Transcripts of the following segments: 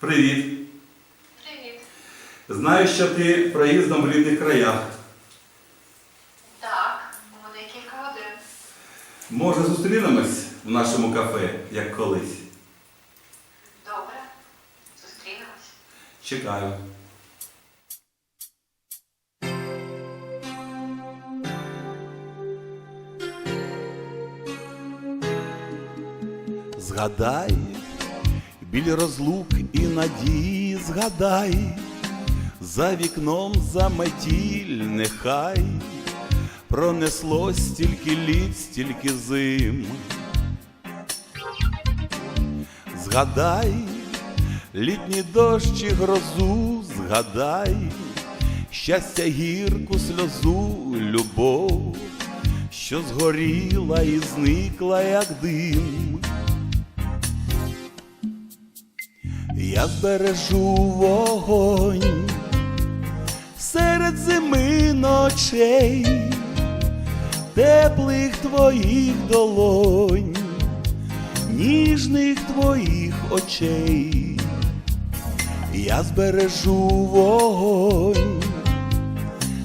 Привіт. Привіт. Знаю, що ти проїздом в рідних краях. Так, буде кілька годин. Може, зустрінемось в нашому кафе, як колись. Добре. Зустрінемось. Чекаю. Згадай, біль розлук і надії згадай, за вікном заметіль нехай пронесло стільки літ, стільки зим. Згадай, літні дощі грозу, згадай, щастя гірку сльозу, любов, що згоріла і зникла, як дим. Я збережу вогонь серед зими ночей, теплих твоїх долонь, ніжних твоїх очей. Я збережу вогонь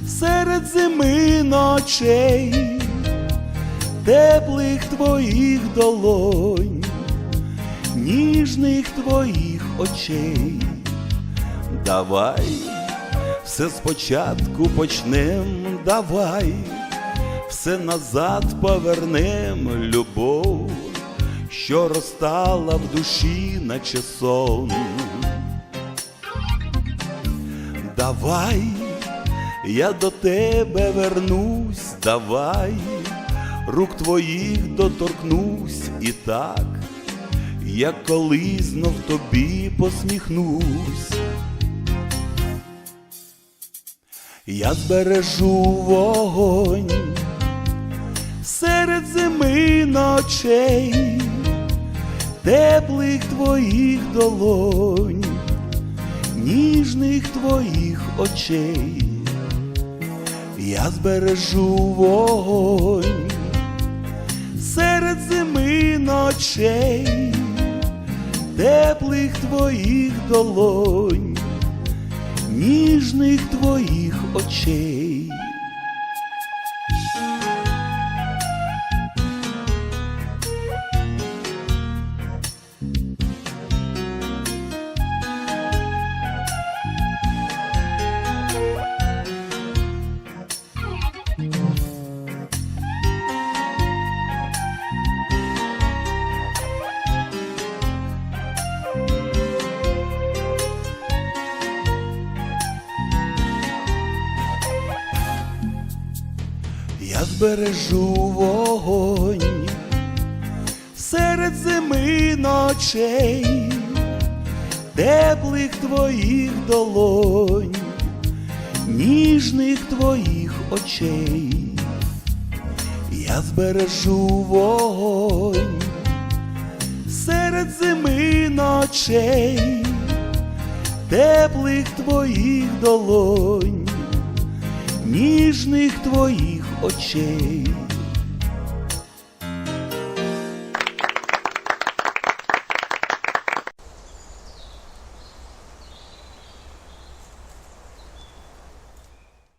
серед зими ночей, теплих твоїх долонь ніжних твоїх очей. Давай все спочатку почнем, давай, все назад повернем, любов, що розтала в душі, наче сон. Давай, я до тебе вернусь, давай, рук твоїх доторкнусь і так я колись знов тобі посміхнусь. Я збережу вогонь серед зими ночей, теплих твоїх долонь, ніжних твоїх очей. Я збережу вогонь серед зими ночей, теплих твоїх долонь, ніжних твоїх очей. Я збережу вогонь серед зими ночей, теплих твоїх долонь, ніжних твоїх очей. Я збережу вогонь серед зими ночей, теплих твоїх долонь ніжних твоїх очей.